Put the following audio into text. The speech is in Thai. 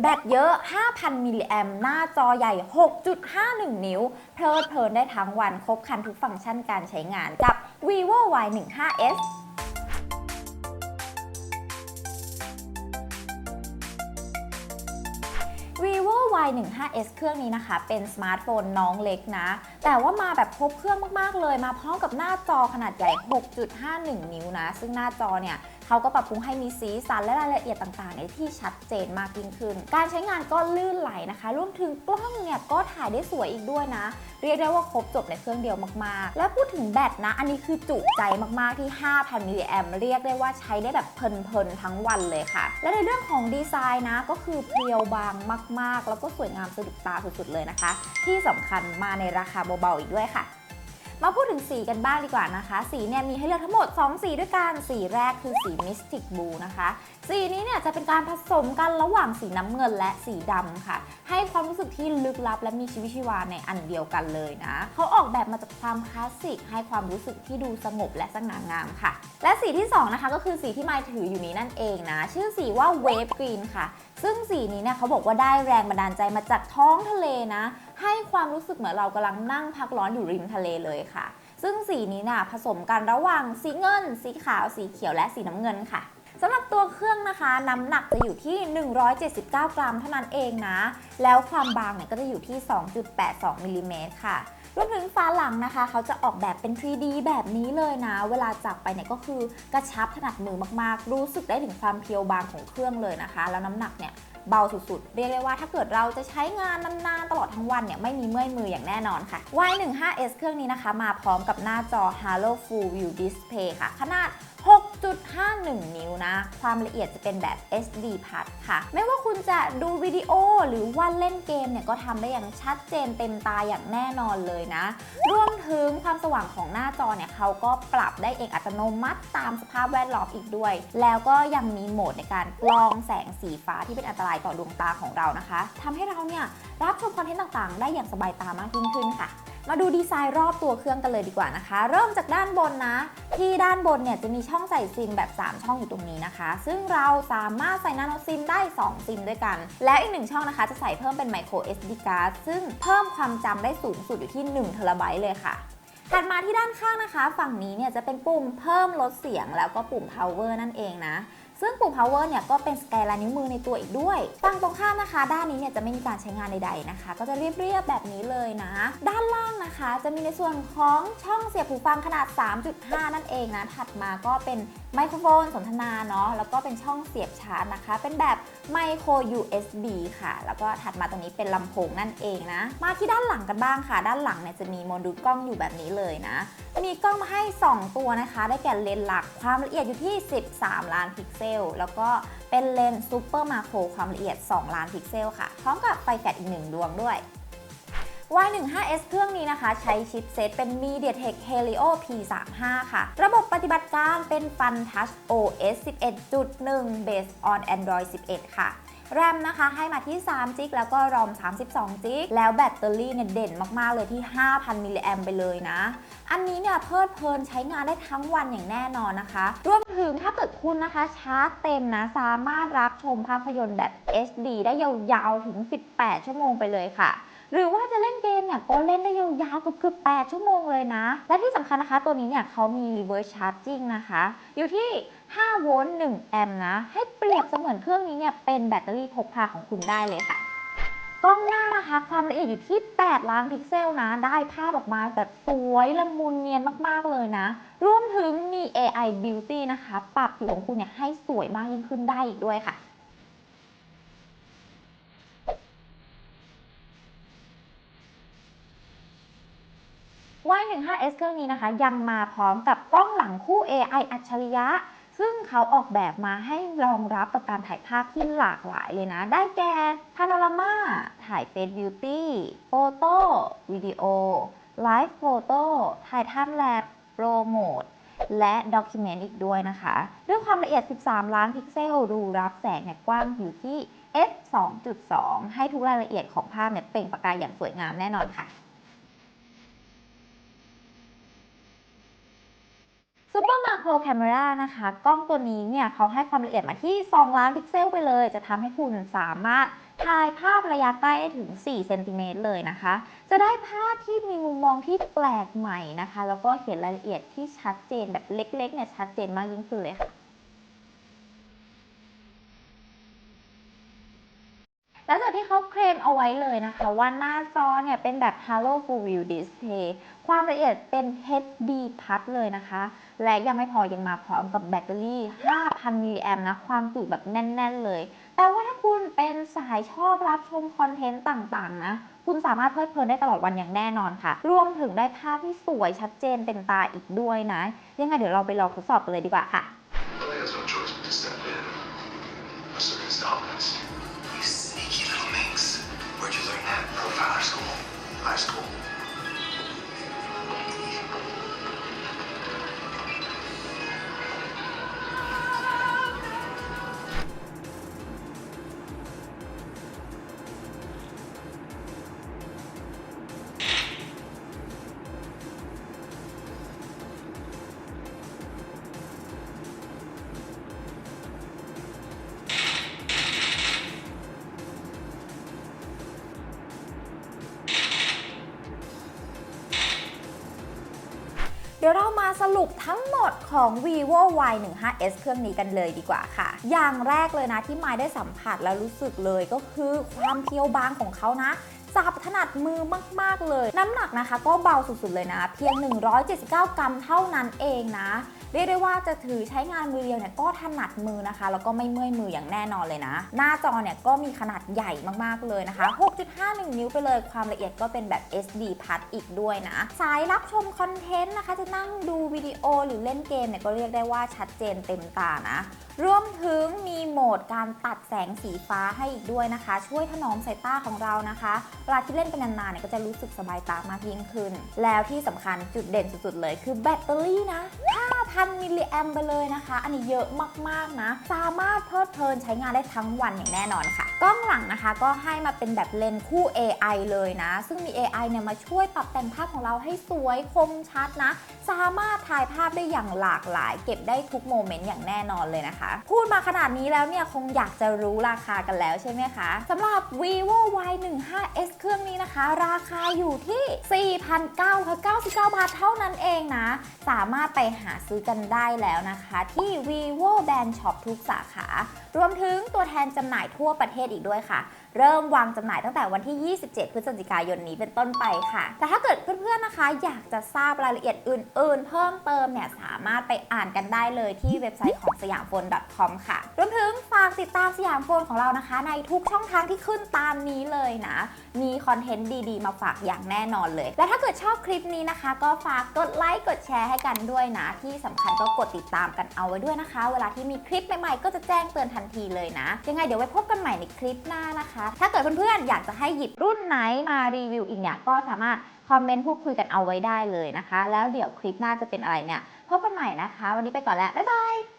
แบตเยอะ 5,000 มิลลิแอมหน้าจอใหญ่ 6.51 นิ้ว เพลิดเพลินได้ทั้งวันครบครันทุกฟังก์ชันการใช้งานกับ vivo y 1 5 s vivo y 1 5 s เครื่องนี้นะคะ เป็นสมาร์ทโฟนน้องเล็กนะ แต่ว่ามาแบบครบเครื่องมาก ๆ เลย มาพร้อมกับหน้าจอขนาดใหญ่ 6.51 นิ้วนะ ซึ่งหน้าจอเนี่ย เขาก็ปรับปรุงให้มีสีสันและรายละเอียดต่างๆในที่ชัดเจนมากยิ่งขึ้น การใช้งานก็ลื่นไหลนะคะ รวมถึงกล้องเนี่ยก็ถ่ายได้สวยอีกด้วยนะ เรียกได้ว่าครบจบในเครื่องเดียวมากๆ แล้วพูดถึงแบตนะ อันนี้คือจุใจมากๆที่ 5,000 มิลลิแอมเรียกได้ว่าใช้ได้แบบเพลินๆทั้งวันเลยค่ะ และในเรื่องของดีไซน์นะก็คือเพียวบางมาก ๆ แล้วก็สวยงามสะดุดตาสุดๆเลยนะคะ ที่สำคัญมาในราคาเบาๆอีกด้วยค่ะ มาพูดถึงสีกันบ้างดีกว่านะคะ สีเนี่ยมีให้เลือกทั้งหมด 2 สีด้วยกัน สีแรกคือสี Mystic Blue นะคะ สีนี้เนี่ยจะเป็นการผสมกันระหว่างสีน้ำเงินและสีดำค่ะ ให้ความรู้สึกที่ลึกลับและมีชีวิตชีวาในอันเดียวกันเลยนะ เขาออกแบบมาจากความคลาสสิก ให้ความรู้สึกที่ดูสงบและสง่างามค่ะ และสีที่สองนะคะก็คือสีที่ไมถืออยู่นี้นั่นเองนะ ชื่อสีว่า Wave Green ค่ะ ซึ่งสีนี้เนี่ยเขาบอกว่าได้แรงบันดาลใจมาจากท้องทะเลนะ ให้ความรู้สึกเหมือนเรากำลังนั่งพักร้อนอยู่ริมทะเลเลยค่ะ ซึ่งสีนี้น่ะผสมกันระหว่างสีเงิน สีขาว สีเขียวและสีน้ำเงินค่ะสำหรับตัวเครื่องนะคะ น้ำหนักจะอยู่ที่ 179 กรัมเท่านั้นเองนะ แล้วความบางเนี่ยก็จะอยู่ที่ 2.82มิลลิเมตรค่ะรวมถึงฝาหลังนะคะ เขาจะออกแบบเป็น 3D แบบนี้เลยนะ เวลาจับไปเนี่ยก็คือกระชับถนัดมือมากๆ รู้สึกได้ถึงความเพียวบางของเครื่องเลยนะคะ แล้วน้ำหนักเนี่ย เบาสุดๆ เรียกได้ว่าถ้าเกิดเราจะใช้งานนานๆ ตลอดทั้งวันเนี่ยไม่มีเมื่อยมืออย่างแน่นอนค่ะ Y15s เครื่องนี้นะคะ มาพร้อมกับหน้าจอ Halo Full View Display ค่ะ ขนาด 6.51 นิ้วนะ ความละเอียดจะเป็นแบบ SD Plus ค่ะ ไม่ว่าคุณจะดูวิดีโอหรือว่าเล่นเกมเนี่ยก็ทำได้อย่างชัดเจนเต็มตาอย่างแน่นอนเลยนะ รวมถึงความสว่างของหน้าจอเนี่ยเขาก็ปรับได้เองอัตโนมัติตามสภาพแวดล้อมอีกด้วย แล้วก็ยังมีโหมดในการกรองแสงสีฟ้าที่เป็นอันตรายต่อดวงตาของเรานะคะทำให้เราเนี่ยรับชมคอนเทนต์ต่างๆ ได้อย่างสบายตามากยิ่งขึ้นค่ะ มาดูดีไซน์รอบตัวเครื่องกันเลยดีกว่านะคะ เริ่มจากด้านบนนะ ที่ด้านบนเนี่ยจะมีช่องใส่ซิมแบบ 3 ช่องอยู่ตรงนี้นะคะ ซึ่งเราสามารถใส่นาโนซิมได้ 2 ซิมด้วยกัน แล้วอีกหนึ่งช่องนะคะจะใส่เพิ่มเป็น micro SD card ซึ่งเพิ่มความจำได้สูงสุดอยู่ที่1เทราไบต์เลยค่ะถัดมาที่ด้านข้างนะคะ ฝั่งนี้เนี่ยจะเป็นปุ่มเพิ่มลดเสียงแล้วก็ปุ่ม power นั่นเองนะ ซึ่งปุ่ม power เนี่ยก็เป็นสแกนลายนิ้วมือในตัวอีกด้วยฝั่งตรงข้ามนะคะ ด้านนี้เนี่ยจะไม่มีการใช้งานใดๆนะคะ ก็จะเรียบๆแบบนี้เลยนะ ด้านล่างนะคะ จะมีในส่วนของช่องเสียบหูฟังขนาด 3.5 นั่นเองนะถัดมาก็เป็น ไมโครโฟนสนทนาเนาะแล้วก็เป็นช่องเสียบชาร์จนะคะ เป็นแบบไมโคร USB ค่ะ แล้วก็ถัดมาตรงนี้เป็นลำโพงนั่นเองนะ มาที่ด้านหลังกันบ้างค่ะ ด้านหลังเนี่ยจะมีโมดูลกล้องอยู่แบบนี้เลยนะ มีกล้องมาให้ 2 ตัวนะคะ ได้แก่เลนส์หลักความละเอียดอยู่ที่ 13 ล้านพิกเซล แล้วก็เป็นเลนส์ซูเปอร์มาโครความละเอียด 2 ล้านพิกเซลค่ะ พร้อมกับไฟแฟลชอีก1ดวงด้วย Y15s เครื่องนี้นะคะ ใช้ชิปเซตเป็น MediaTek Helio P35 ค่ะ ระบบปฏิบัติการเป็น Fun Touch OS 11.1 based on Android 11 ค่ะแรมนะคะให้มาที่3จิกแล้วก็รอม 32จิกแล้วแบตเตอรี่เนี่ยเด่นมาก ๆ เลยที่ 5,000 มิลลิแอมไปเลยนะ อันนี้เนี่ยเพลิดเพลินใช้งานได้ทั้งวันอย่างแน่นอนนะคะ รวมถึงถ้าเกิดคุณนะคะชาร์จเต็มนะ สามารถรับชมภาพยนตร์แบบ HD ได้ยาว ๆ ถึง 18 ชั่วโมงไปเลยค่ะ หรือว่าจะเล่นเกมเนี่ยก็เล่นได้ยาวๆเกือบๆ8ชั่วโมงเลยนะ และที่สำคัญนะคะ ตัวนี้เนี่ยเขามี reverse charging นะคะ อยู่ที่ 5 โวลต์ 1 แอมป์นะ ให้เปรียบเสมือนเครื่องนี้เนี่ยเป็นแบตเตอรี่พกพาของคุณได้เลยค่ะกล้องหน้านะคะความละเอียดอยู่ที่ 8 ล้านพิกเซลนะ ได้ภาพออกมาแบบสวยละมุนเนียนมากๆเลยนะ รวมถึงมี AI Beauty นะคะ ปรับผิวของคุณเนี่ยให้สวยมากยิ่งขึ้นได้อีกด้วยค่ะ Y15s เครื่องนี้นะคะ ยังมาพร้อมกับกล้องหลังคู่ AI อัจฉริยะ ซึ่งเขาออกแบบมาให้รองรับต่อการถ่ายภาพที่หลากหลายเลยนะ ได้แก่พาโนรามาถ่ายเฟซบิวตี้โฟโต้วิดีโอไลฟ์โฟโต้ถ่ายท่ามแลบโปรโมทและด็อกิเมนต์อีกด้วยนะคะ ด้วยความละเอียด 13 ล้านพิกเซลรูรับแสงเนี่ยกว้างอยู่ที่ f 2.2 ให้ทุกรายละเอียดของภาพเนี่ยเปล่งประกายอย่างสวยงามแน่นอนค่ะ Macro camera นะคะ กล้องตัวนี้เนี่ยเขาให้ความละเอียดมาที่ 2 ล้านพิกเซลไปเลย จะทำให้คุณสามารถถ่ายภาพระยะใกล้ได้ถึง 4 เซนติเมตรเลยนะคะ จะได้ภาพที่มีมุมมองที่แปลกใหม่นะคะ แล้วก็เห็นรายละเอียดที่ชัดเจนแบบเล็กๆเนี่ยชัดเจนมากยิ่งขึ้นเลยค่ะ แล้วจากที่เขาเคล มเอาไว้เลยนะคะว่าหน้าจอเนี่ยเป็นแบบ Halo Full View Display ความละเอียดเป็น HD Plus เลยนะคะ และยังไม่พอยังมาพร้อมกับแบตเตอรี่ 5,000 มิลลิแอมนะ ความจุแบบแน่น ๆ เลย แต่ว่าถ้าคุณเป็นสายชอบรับชมคอนเทนต์ต่าง ๆ นะ คุณสามารถเพลิดเพลินได้ตลอดวันอย่างแน่นอนค่ะ รวมถึงได้ภาพที่สวยชัดเจนเต็มตาอีกด้วยนะ ยังไงเดี๋ยวเราไปลองทดสอบกันเลยดีกว่าค่ะ ดี๋ยวเรามาสรุปทั้งหมดของ vivo y 1 5 s เครื่องนี้กันเลยดีกว่าค่ะ อย่างแรกเลยนะที่มายได้สัมผัสแล้วรู้สึกเลยก็คือความเพียวบางของเขานะ จับถนัดมือมาก ๆ เลย น้ำหนักนะคะ ก็เบาสุด ๆ เลยนะ เพียง 179 กรัมเท่านั้นเองนะ เรียกได้ว่าจะถือใช้งานมือเดียวเนี่ยก็ถนัดมือนะคะ แล้วก็ไม่เมื่อยมืออย่างแน่นอนเลยนะ หน้าจอเนี่ยก็มีขนาดใหญ่มากๆเลยนะคะ 6.51 นิ้วไปเลยความละเอียดก็เป็นแบบ SD Plus อีกด้วยนะ สายรับชมคอนเทนต์นะคะ จะนั่งดูวิดีโอหรือเล่นเกมเนี่ยก็เรียกได้ว่าชัดเจนเต็มตานะรวมถึงมีโหมดการตัดแสงสีฟ้าให้อีกด้วยนะคะ ช่วยถนอมสายตาของเรานะคะเวลาที่เล่นเป็นนานๆเนี่ยก็จะรู้สึกสบายตามากยิ่งขึ้น แล้วที่สำคัญจุดเด่นสุดๆเลย คือแบตเตอรี่นะ5,000มิลลิแอมไปเลยนะคะ อันนี้เยอะมากๆนะ สามารถเพลิดเพลินใช้งานได้ทั้งวันอย่างแน่นอนค่ะ กล้องหลังนะคะก็ให้มาเป็นแบบเลนส์คู่ AI เลยนะ ซึ่งมี AI เนี่ยมาช่วยปรับแต่งภาพของเราให้สวยคมชัดนะ สามารถถ่ายภาพได้อย่างหลากหลาย เก็บได้ทุกโมเมนต์อย่างแน่นอนเลยนะคะ พูดมาขนาดนี้แล้วเนี่ยคงอยากจะรู้ราคากันแล้วใช่ไหมคะสำหรับ vivo y 1 5 นะคะ ราคาอยู่ที่ 4,999 บาทเท่านั้นเองนะ สามารถไปหาซื้อกันได้แล้วนะคะ ที่ vivo band shop ทุกสาขา รวมถึงตัวแทนจำหน่ายทั่วประเทศอีกด้วยค่ะ เริ่มวางจำหน่ายตั้งแต่วันที่ 27 พฤศจิกายนนี้เป็นต้นไปค่ะ แต่ถ้าเกิดเพื่อนๆนะคะ อยากจะทราบรายละเอียดอื่น ๆ เพิ่มเติมเนี่ยสามารถไปอ่านกันได้เลยที่เว็บไซต์ของสยามโฟน .com ค่ะ รวมถึงฝากติดตามสยามโฟนของเรานะคะ ในทุกช่องทางที่ขึ้นตามนี้เลยนะ มีคอนเทนต์ดีๆ มาฝากอย่างแน่นอนเลย และถ้าเกิดชอบคลิปนี้นะคะ ก็ฝากกดไลค์กดแชร์ให้กันด้วยนะ ที่สำคัญก็กดติดตามกันเอาไว้ด้วยนะคะ เวลาที่มีคลิปใหม่ๆก็จะแจ้งเตือนทันทีเลยนะ ยังไงเดี๋ยวไว้พบกันใหม่ในคลิปหน้านะคะถ้าเกิดเพื่อนๆอยากจะให้หยิบรุ่นไหนมารีวิวอีกเนี่ยก็สามารถคอมเมนต์พูดคุยกันเอาไว้ได้เลยนะคะ แล้วเดี๋ยวคลิปหน้าจะเป็นอะไรเนี่ยพบกันใหม่นะคะ วันนี้ไปก่อนแล้วบ๊ายบาย